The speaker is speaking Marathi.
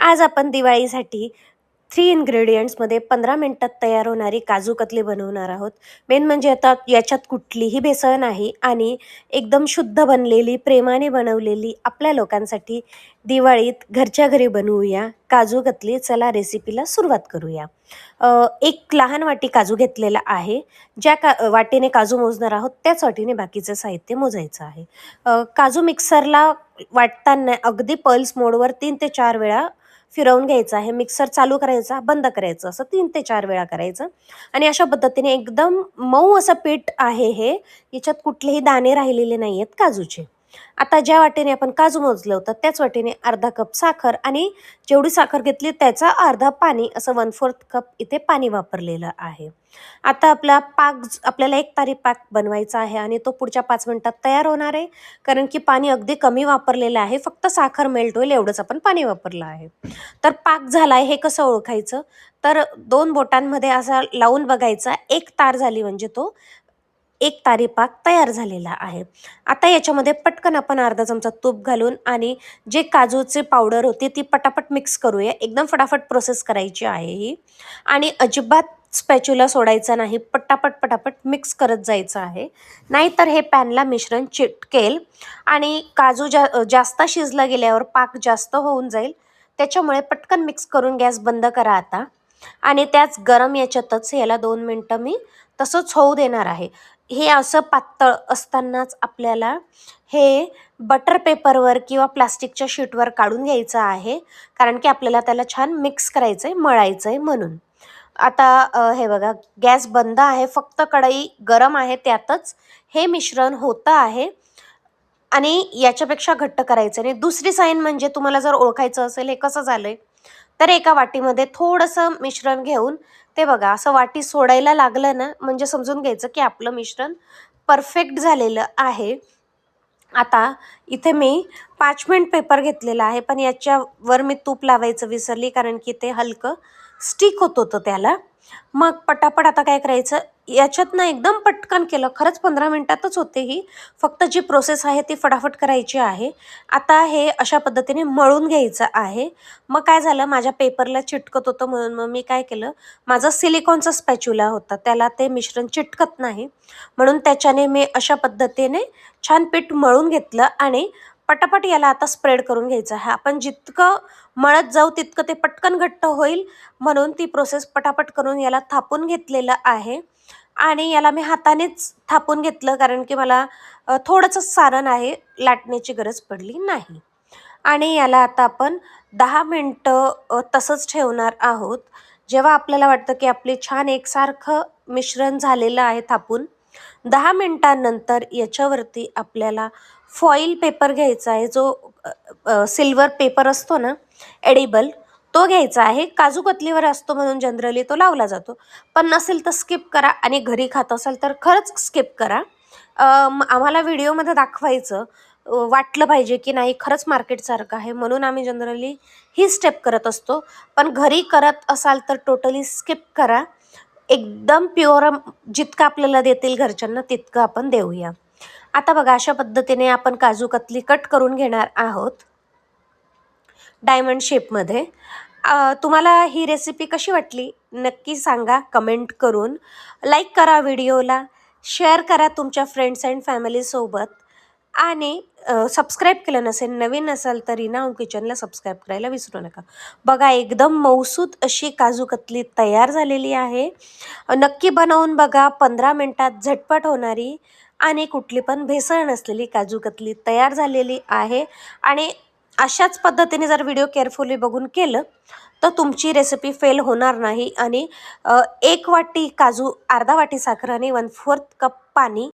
आज आपण दिवाळीसाठी थ्री इन्ग्रेडियंट्समध्ये पंधरा मिनटात तयार होणारी काजू कतली बनवणार आहोत. मेन म्हणजे आता याच्यात कुठलीही भेसळ नाही आणि एकदम शुद्ध बनलेली प्रेमाने बनवलेली आपल्या लोकांसाठी दिवाळीत घरच्या घरी बनवूया काजू कतली. चला रेसिपीला सुरुवात करूया. एक लहान वाटी काजू घेतलेला आहे. ज्या का वाटीने काजू मोजणार आहोत त्याच वाटीने बाकीचं साहित्य मोजायचं आहे. काजू मिक्सरला वाटताना अगदी पल्स मोडवर तीन ते चार वेळा फिरवून घ्यायचं आहे मिक्सर चालू करायचा बंद करायचं असं तीन ते चार वेळा करायचं. आणि अशा पद्धतीने एकदम मऊ असं पीठ आहे हे याच्यात कुठलेही दाणे राहिलेले नाही आहेत काजूचे. आता ज्या वाटेने आपण काजू मोजलं होतं त्याच वाटेने अर्धा कप साखर आणि जेवढी साखर घेतली त्याचा अर्धा पाणी असं वन फोर्थ कप इथे पाणी वापरलेलं आहे. आता आपला पाक आपल्याला एक तारी पाक बनवायचा आहे आणि तो पुढच्या पाच मिनिटात तयार होणार आहे. कारण की पाणी अगदी कमी वापरलेलं आहे फक्त साखर मेल्ट होईल एवढंच आपण पाणी वापरलं आहे. तर पाक झाला आहे हे कसं ओळखायचं? तर दोन बोटांमध्ये असा लावून बघायचा एक तार झाली म्हणजे तो एक तारी पाक तयार झालेला आहे. आता याच्यामध्ये पटकन आपण अर्धा चमचा तूप घालून आणि जे काजूचे पावडर होती ती पटापट मिक्स करूया. एकदम फटाफट प्रोसेस करायची आहे ही. आणि अजिबात स्पॅच्युला सोडायचा नाही. पटापट पटापट मिक्स करत जायचं आहे. नाहीतर हे पॅनला मिश्रण चिटकेल आणि काजू जा जास्त शिजला गेल्यावर पाक जास्त होऊन जाईल. त्याच्यामुळे पटकन मिक्स करून गॅस बंद करा आता. आणि त्याच गरम याच्यातच याला दोन मिनटं मी तसंच होऊ देणार आहे. हे असं पातळ असतानाच आपल्याला हे बटर पेपरवर किंवा प्लास्टिकच्या शीटवर काढून घ्यायचं आहे. कारण की आपल्याला त्याला छान मिक्स करायचं आहे मळायचं आहे म्हणून. आता हे बघा गॅस बंद आहे फक्त कढई गरम आहे त्यातच हे मिश्रण होतं आहे. आणि याच्यापेक्षा घट्ट करायचं. नाही दुसरी साईन म्हणजे तुम्हाला जर ओळखायचं असेल हे कसं झालं आहे तर एका वाटीमध्ये थोडंसं मिश्रण घेऊन ते बघा असं वाटी सोडायला लागलं ना म्हणजे समजून घ्यायचं की आपलं मिश्रण परफेक्ट झालेलं आहे. आता इथे मी पाचमेंट पेपर घेतलेला आहे पण याच्यावर मी तूप लावायचं विसरली कारण की ते हलकं स्टिक होत होतं त्याला. मग पटापट आता काय करायचं? याच्यातनं एकदम पटकन केलं. खरंच पंधरा मिनटातच होते ही. फक्त जी प्रोसेस आहे ती फटाफट करायची आहे. आता हे अशा पद्धतीने मळून घ्यायचं आहे. मग काय झालं? माझ्या पेपरला चिटकत होतं म्हणून मग मी काय केलं? माझा सिलिकॉनचा स्पॅच्युला होता. त्याला ते मिश्रण चिटकत नाही. म्हणून त्याच्याने मी अशा पद्धतीने छान पीठ मळून घेतलं आणि पटापट याला आता स्प्रेड करून घ्यायचं आहे. आपण जितकं मळत जाऊ तितकं ते पटकन घट्ट होईल म्हणून ती प्रोसेस पटापट करून याला थापून घेतलेलं आहे. आणि याला मी हातानेच थापून घेतलं कारण की मला थोडंसं सारण आहे लाटण्याची गरज पडली नाही. आणि याला आता आपण दहा मिनटं तसंच ठेवणार आहोत. जेव्हा आपल्याला वाटतं की आपले छान एकसारखं मिश्रण झालेलं आहे थापून दहा मिनटांनंतर याच्यावरती आपल्याला फॉईल पेपर घ्यायचा आहे जो सिल्वर पेपर असतो ना एडिबल तो घ्यायचा आहे. काजू कतलीवर असतो म्हणून जनरली तो लावला जातो. पण नसेल तर स्किप करा आणि घरी खात असाल तर खरंच स्किप करा. आम्हाला व्हिडिओमध्ये दाखवायचं वाटलं पाहिजे की नाही खरंच मार्केटसारखं आहे म्हणून आम्ही जनरली ही स्टेप करत असतो. पण घरी करत असाल तर टोटली स्किप करा. एकदम प्युअर जितकं आपल्याला देतील घरच्यांना तितकं आपण देऊया. आता बघा अशा पद्धतीने आपण काजू कतली कट करून घेणार आहोत. डायमंड शेपमध्ये तुम्हाला ही रेसिपी कशी वाटली? नक्की सांगा कमेंट करून. लाईक करा व्हिडिओला शेअर करा तुमच्या फ्रेंड्स अँड फॅमिलीसोबत आणि सबस्क्राईब केलं नसेल नवीन असाल तरी ना हो किचनला सबस्क्राईब करायला विसरू नका. बघा एकदम मौसूत अशी काजू कतली तयार झालेली आहे. नक्की बनवून बघा पंधरा मिनटात झटपट होणारी आणि कुठली पण भेसळ नसलेली काजू कतली तयार झालेली आहे. आणि अशाच पद्धतीने जर व्हिडिओ केअरफुली बघून केलं तर तुमची रेसिपी फेल होणार नाही. आणि एक वाटी काजू अर्धा वाटी साखर आणि वन फोर्थ कप पाणी